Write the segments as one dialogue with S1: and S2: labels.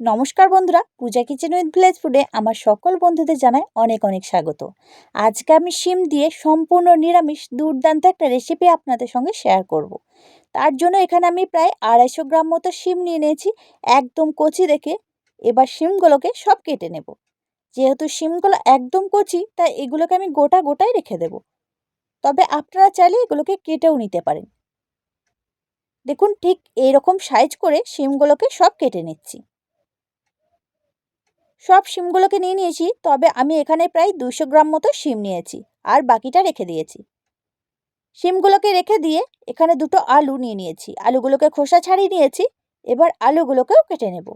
S1: নমস্কার বন্ধুরা, পূজা kitchen with village ফুডে আমার সকল বন্ধুদের জানাই অনেক অনেক স্বাগত। আজকে আমি শিম দিয়ে সম্পূর্ণ নিরামিষ, দুর্দান্ত একটা রেসিপি আপনাদের সঙ্গে শেয়ার করব। তার জন্য এখানে আমি প্রায় আড়াইশো গ্রাম মতো শিম নিয়ে নিয়েছি, একদম কচি রেখে এবার শিমগুলোকে সব কেটে নেব। যেহেতু শিমগুলো একদম কচি, তাই এগুলোকে আমি গোটা গোটাই রেখে দেব। তবে আপনারা চাইলে এগুলোকে কেটেও নিতে পারেন। দেখুন, ঠিক এরকম সাইজ করে শিমগুলোকে সব কেটে নিচ্ছি। সব শিমগুলোকে নিয়ে নিয়েছি, তবে আমি এখানে প্রায় দুশো গ্রাম মতো শিম নিয়েছি আর বাকিটা রেখে দিয়েছি। শিমগুলোকে রেখে দিয়ে এখানে দুটো আলু নিয়ে নিয়েছি। আলুগুলোকে খোসা ছাড়িয়ে নিয়েছি, এবার আলুগুলোকেও কেটে নেব।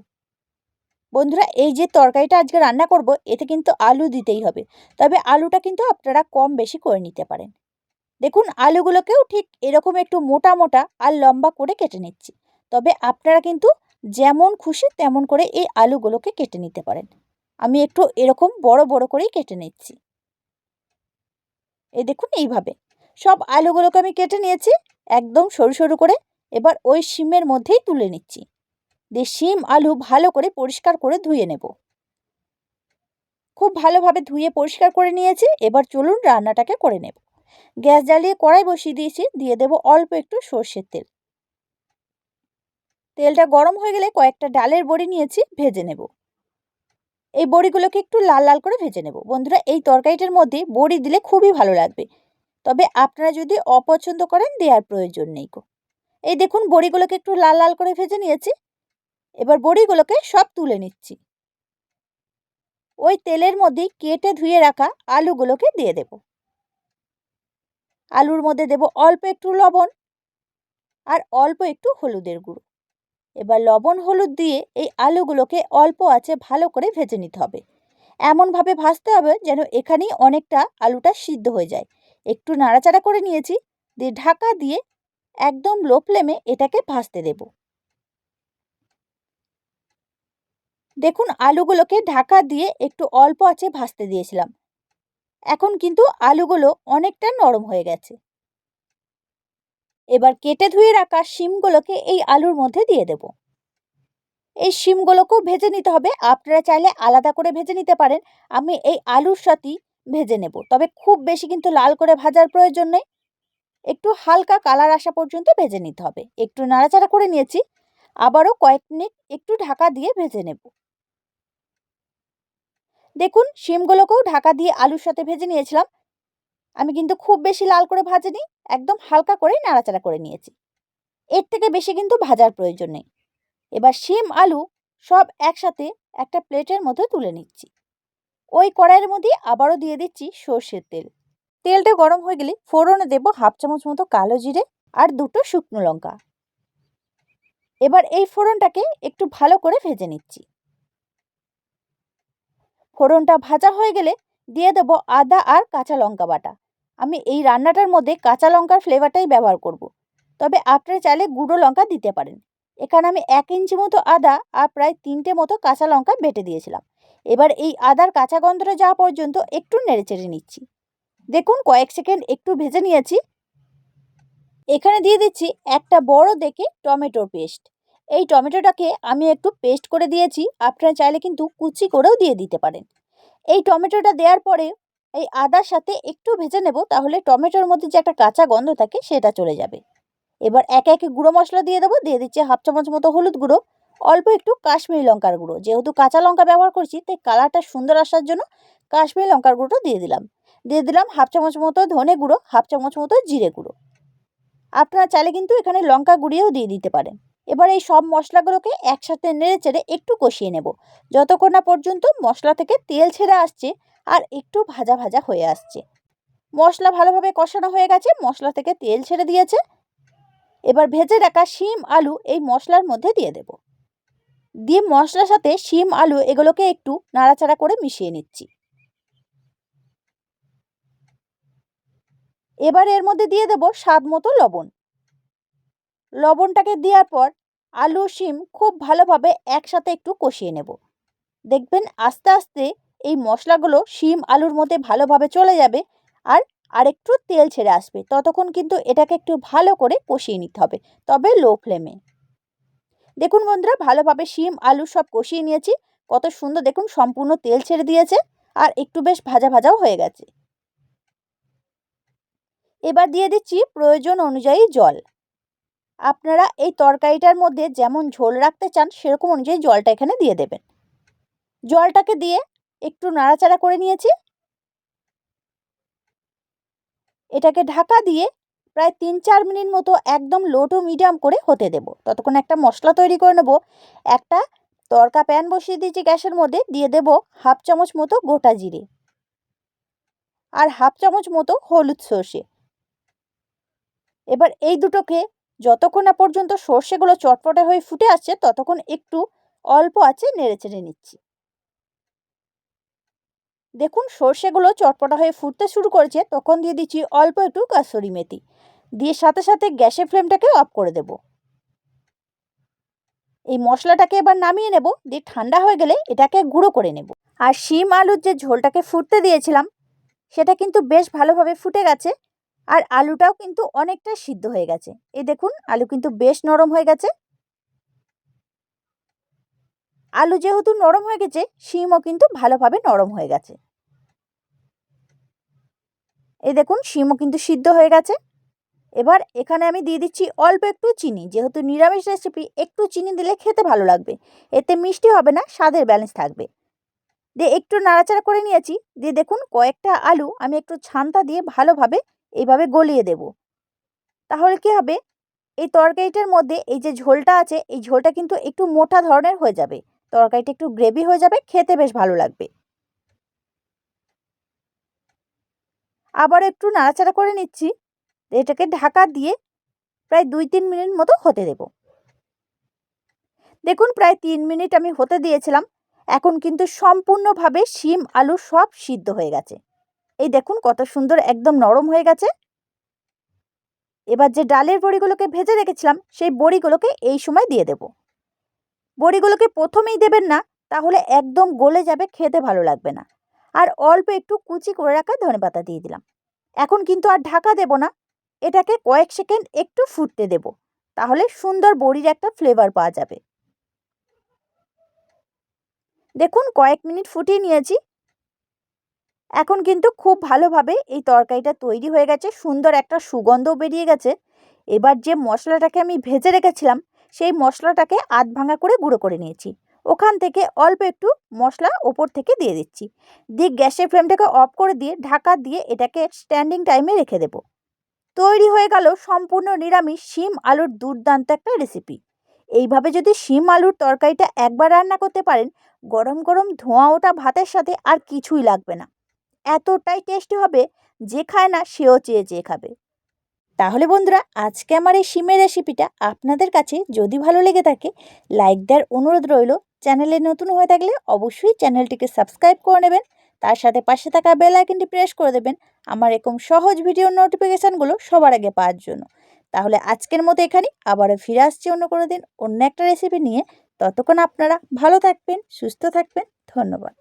S1: বন্ধুরা, এই যে তরকারিটা আজকে রান্না করব, এতে কিন্তু আলু দিতেই হবে। তবে আলুটা কিন্তু আপনারা কম বেশি করে নিতে পারেন। দেখুন, আলুগুলোকেও ঠিক এরকম একটু মোটা মোটা আর লম্বা করে কেটে নিচ্ছি। তবে আপনারা কিন্তু যেমন খুশি তেমন করে এই আলুগুলোকে কেটে নিতে পারেন। আমি একটু এরকম বড় বড় করেই কেটে নিচ্ছি। এই দেখুন এইভাবে। সব আলুগুলোকে আমি কেটে নিয়েছি, একদম সরু সরু করে। এবার ওই শিমের মধ্যেই তুলে নিচ্ছি। দিয়ে শিম আলু ভালো করে পরিষ্কার করে ধুয়ে নেব। খুব ভালোভাবে ধুয়ে পরিষ্কার করে নিয়েছি। এবার চলুন রান্নাটাকে করে নেব। গ্যাস জ্বালিয়ে কড়াই বসিয়ে দিয়েছি। দিয়ে দেব অল্প একটু সর্ষের তেল। তেলটা গরম হয়ে গেলে কয়েকটা ডালের বড়ি নিয়েছি, ভেজে নেব। এই বড়িগুলোকে একটু লাল লাল করে ভেজে নেব। বন্ধুরা, এই তরকারিটার মধ্যে বড়ি দিলে খুবই ভালো লাগবে। তবে আপনারা যদি অপছন্দ করেন, দেওয়ার প্রয়োজন নেই গো। এই দেখুন, বড়িগুলোকে একটু লাল লাল করে ভেজে নিয়েছি। এবার বড়িগুলোকে সব তুলে নিচ্ছি। ওই তেলের মধ্যেই কেটে ধুয়ে রাখা আলুগুলোকে দিয়ে দেব। আলুর মধ্যে দেব অল্প একটু লবণ আর অল্প একটু হলুদের গুঁড়ো। এবার লবণ, হলুদ দিয়ে এই আলুগুলোকে অল্প আছে ভালো করে ভেজে নিতে হবে। এমনভাবে ভাজতে হবে যেন এখানেই অনেকটা আলুটা সিদ্ধ হয়ে যায়। একটু নাড়াচাড়া করে নিয়েছি, দিয়ে ঢাকা দিয়ে একদম লো ফ্লেমে এটাকে ভাজতে দেব। দেখুন, আলুগুলোকে ঢাকা দিয়ে একটু অল্প আছে ভাজতে দিয়েছিলাম। এখন কিন্তু আলুগুলো অনেকটা নরম হয়ে গেছে। এবার কেটে ধুয়ে রাখা শিমগুলোকে এই আলুর মধ্যে দিয়ে দেব। এই শিমগুলোকেও ভেজে নিতে হবে। আপনারা চাইলে আলাদা করে ভেজে নিতে পারেন। আমি এই আলুর সাথেই ভেজে নেব। তবে খুব বেশি কিন্তু লাল করে ভাজার প্রয়োজন নেই। একটু হালকা কালার আসা পর্যন্ত ভেজে নিতে হবে। একটু নাড়াচাড়া করে নিয়েছি। আবারও কয়েক মিনিট একটু ঢাকা দিয়ে ভেজে নেব। দেখুন, শিমগুলোকেও ঢাকা দিয়ে আলুর সাথে ভেজে নিয়েছিলাম। আমি কিন্তু খুব বেশি লাল করে ভাজিনি, একদম হালকা করেই নাড়াচাড়া করে নিয়েছি। এর থেকে বেশি কিন্তু ভাজার প্রয়োজন নেই। এবার শিম, আলু সব একসাথে একটা প্লেটের মধ্যে তুলে নিচ্ছি। ওই কড়াইয়ের মধ্যে আবারও দিয়ে দিচ্ছি সর্ষের তেল। তেলটা গরম হয়ে গেলে ফোড়নে দেবো হাফ চামচ মতো কালো জিরে আর দুটো শুকনো লঙ্কা। এবার এই ফোড়নটাকে একটু ভালো করে ভেজে নিচ্ছি। ফোড়নটা ভাজা হয়ে গেলে দিয়ে দেবো আদা আর কাঁচা লঙ্কা বাটা। আমি এই রান্নাটার মধ্যে কাঁচা লঙ্কার ফ্লেভারটাই ব্যবহার করব। তবে আপনারা চাইলে গুঁড়ো লঙ্কা দিতে পারেন। এখানে আমি এক ইঞ্চি মতো আদা আর প্রায় তিনটে মতো কাঁচা লঙ্কা বেটে দিয়েছিলাম। এবার এই আদার কাঁচা গন্ধটা যাওয়া পর্যন্ত একটু নেড়েচেড়ে নিচ্ছি। দেখুন কয়েক সেকেন্ড একটু ভেজে নিয়েছি। এখানে দিয়ে দিচ্ছি একটা বড় দেখে টমেটোর পেস্ট। এই টমেটোটাকে আমি একটু পেস্ট করে দিয়েছি। আপনারা চাইলে কিন্তু কুচি করেও দিয়ে দিতে পারেন। এই টমেটোটা দেওয়ার পরে এই আদার সাথে একটু ভেজে নেব, তাহলে টমেটোর মধ্যে যে একটা কাঁচা গন্ধ থাকে সেটা চলে যাবে। এবার একে একে গুঁড়ো মশলা দিয়ে দেবো, দিয়ে দিচ্ছি হাফ চামচ মতো হলুদ গুঁড়ো, অল্প একটু কাশ্মীরি লঙ্কার গুঁড়ো। যেহেতু কাঁচা লঙ্কা ব্যবহার করছি, তাই কালারটা সুন্দর আসার জন্য কাশ্মীরি লঙ্কার গুঁড়োটা দিয়ে দিলাম। দিয়ে দিলাম হাফ চামচ মতো ধনে গুঁড়ো, হাফ চামচ মতো জিরে গুঁড়ো। আপনারা চাইলে কিন্তু এখানে লঙ্কা গুঁড়িয়েও দিয়ে দিতে পারেন। এবার এই সব মশলাগুলোকে একসাথে নেড়ে চেড়ে একটু কষিয়ে নেব। যতক্ষণ না পর্যন্ত মশলা থেকে তেল ছেড়ে আসছে আর একটু ভাজা ভাজা হয়ে আসছে। মশলা ভালোভাবে কষানো হয়ে গেছে, মশলা থেকে তেল ছেড়ে দিয়েছে। এবার ভেজে রাখা শিম, আলু এই মশলার মধ্যে দিয়ে দেব। দিয়ে মশলার সাথে শিম, আলু এগুলোকে একটু নাড়াচাড়া করে মিশিয়ে নিচ্ছি। এবার এর মধ্যে দিয়ে দেব স্বাদ মতো লবণ। লবণটাকে দেওয়ার পর আলু, শিম খুব ভালোভাবে একসাথে একটু কষিয়ে নেব। দেখবেন আস্তে আস্তে এই মশলাগুলো শিম, আলুর মধ্যে ভালোভাবে চলে যাবে আর আরেকটু তেল ছেড়ে আসবে। ততক্ষণ কিন্তু এটাকে একটু ভালো করে কষিয়ে নিতে হবে, তবে লো ফ্লেমে। দেখুন বন্ধুরা, ভালোভাবে শিম, আলু সব কষিয়ে নিয়েছি। কত সুন্দর, দেখুন সম্পূর্ণ তেল ছেড়ে দিয়েছে আর একটু বেশ ভাজা ভাজাও হয়ে গেছে। এবার দিয়ে দিচ্ছি প্রয়োজন অনুযায়ী জল। আপনারা এই তরকারিটার মধ্যে যেমন ঝোল রাখতে চান, সেরকম অনুযায়ী জলটা এখানে দিয়ে দেবেন। জলটাকে দিয়ে একটু নাড়াচাড়া করে নিয়েছি। এটাকে ঢাকা দিয়ে প্রায় তিন চার মিনিট মতো একদম লো টু মিডিয়াম করে হতে দেব। ততক্ষণ একটা মশলা তৈরি করে নেব। একটা তরকা প্যান বসিয়ে দিয়েছি গ্যাসের মধ্যে। দিয়ে দেব হাফ চামচ মতো গোটা জিরে। আর হাফ চামচ মতো হলুদ সর্ষে। এবার এই দুটোকে যতক্ষণ না পর্যন্ত সর্ষেগুলো চটপটে হয়ে ফুটে আসছে, ততক্ষণ একটু অল্প আছে নেড়ে চেড়ে নিচ্ছি। দেখুন, সর্ষেগুলো চটপটা হয়ে ফুটতে শুরু করেছে, তখন দিয়ে দিচ্ছি অল্প একটু কাসুরি মেথি। দিয়ে সাথে সাথে গ্যাসের ফ্লেমটাকে অফ করে দেব। এই মশলাটাকে এবার নামিয়ে নেব, দিয়ে ঠান্ডা হয়ে গেলে এটাকে গুঁড়ো করে নেব। আর শিম আলুর যে ঝোলটাকে ফুটতে দিয়েছিলাম, সেটা কিন্তু বেশ ভালোভাবে ফুটে গেছে, আর আলুটাও কিন্তু অনেকটা সিদ্ধ হয়ে গেছে। এই দেখুন, আলু কিন্তু বেশ নরম হয়ে গেছে। আলু যেহেতু নরম হয়ে গেছে, শিমও কিন্তু ভালোভাবে নরম হয়ে গেছে। এই দেখুন, শিমও কিন্তু সিদ্ধ হয়ে গেছে। এবার এখানে আমি দিয়ে দিচ্ছি অল্প একটু চিনি। যেহেতু নিরামিষ রেসিপি একটু চিনি দিলে খেতে ভালো লাগবে। এতে মিষ্টি হবে না, স্বাদের ব্যালেন্স থাকবে। দিয়ে একটু নাড়াচাড়া করে নিয়েছি। দিয়ে দেখুন, কয়েকটা আলু আমি একটু ছানটা দিয়ে ভালোভাবে এইভাবে গলিয়ে দেব। তাহলে কি হবে? এই তরকারিটার মধ্যে এই যে ঝোলটা আছে, এই ঝোলটা কিন্তু একটু মোটা ধরনের হয়ে যাবে। তরকারিটা একটু গ্রেভি হয়ে যাবে, খেতে বেশ ভালো লাগবে। আবার একটু নাড়াচাড়া করে নিচ্ছি। এটাকে ঢাকা দিয়ে প্রায় দুই তিন মিনিট মতো হতে দেব। দেখুন, প্রায় তিন মিনিট আমি হতে দিয়েছিলাম। এখন কিন্তু সম্পূর্ণভাবে শিম, আলু সব সিদ্ধ হয়ে গেছে। এই দেখুন, কত সুন্দর একদম নরম হয়ে গেছে। এবার যে ডালের বড়িগুলোকে ভেজে রেখেছিলাম, সেই বড়িগুলোকে এই সময় দিয়ে দেব। বড়িগুলোকে প্রথমেই দেবেন না, তাহলে একদম গলে যাবে, খেতে ভালো লাগবে না। আর অল্প একটু কুচি করে রাখা ধনে পাতা দিয়ে দিলাম। এখন কিন্তু আর ঢাকা দেব না। এটাকে কয়েক সেকেন্ড একটু ফুটতে দেব। তাহলে সুন্দর বড়ির একটা ফ্লেভার পাওয়া যাবে। দেখুন কয়েক মিনিট ফুটিয়ে নিয়েছি। এখন কিন্তু খুব ভালোভাবে এই তরকারিটা তৈরি হয়ে গেছে। সুন্দর একটা সুগন্ধও বেরিয়ে গেছে। এবার যে মশলাটাকে আমি ভেজে রেখেছিলাম, সেই মশলাটাকে আধ ভাঙা করে গুঁড়ো করে নিয়েছি। ওখান থেকে অল্প একটু মশলা ওপর থেকে দিয়ে দিচ্ছি। দিয়ে গ্যাসের ফ্লেমটাকে অফ করে দিয়ে ঢাকা দিয়ে এটাকে স্ট্যান্ডিং টাইমে রেখে দেব। তৈরি হয়ে গেল সম্পূর্ণ নিরামিষ শিম আলুর দুর্দান্ত একটা রেসিপি এইভাবে যদি শিম আলুর তরকারিটা একবার রান্না করতে পারেন, গরম গরম ধোঁয়া ওটা ভাতের সাথে আর কিছুই লাগবে না। এতটাই টেস্টি হবে যে খায় না সেও চেয়ে চেয়ে খাবে। তাহলে বন্ধুরা, আজকে আমার এই শিমের রেসিপিটা আপনাদের কাছে যদি ভালো লেগে থাকে লাইক দেওয়ার অনুরোধ রইল। চ্যানেলে নতুন হয়ে থাকলে অবশ্যই চ্যানেলটিকে সাবস্ক্রাইব করে নেবেন। তার সাথে পাশে থাকা বেল আইকনটি প্রেস করে দেবেন। আমার এরকম সহজ ভিডিও নোটিফিকেশানগুলো সবার আগে পাওয়ার জন্য। তাহলে আজকের মতো এখানে আবারও ফিরে আসছি অন্য কোনো দিন অন্য একটা রেসিপি নিয়ে। ততক্ষণ আপনারা ভালো থাকবেন, সুস্থ থাকবেন। ধন্যবাদ।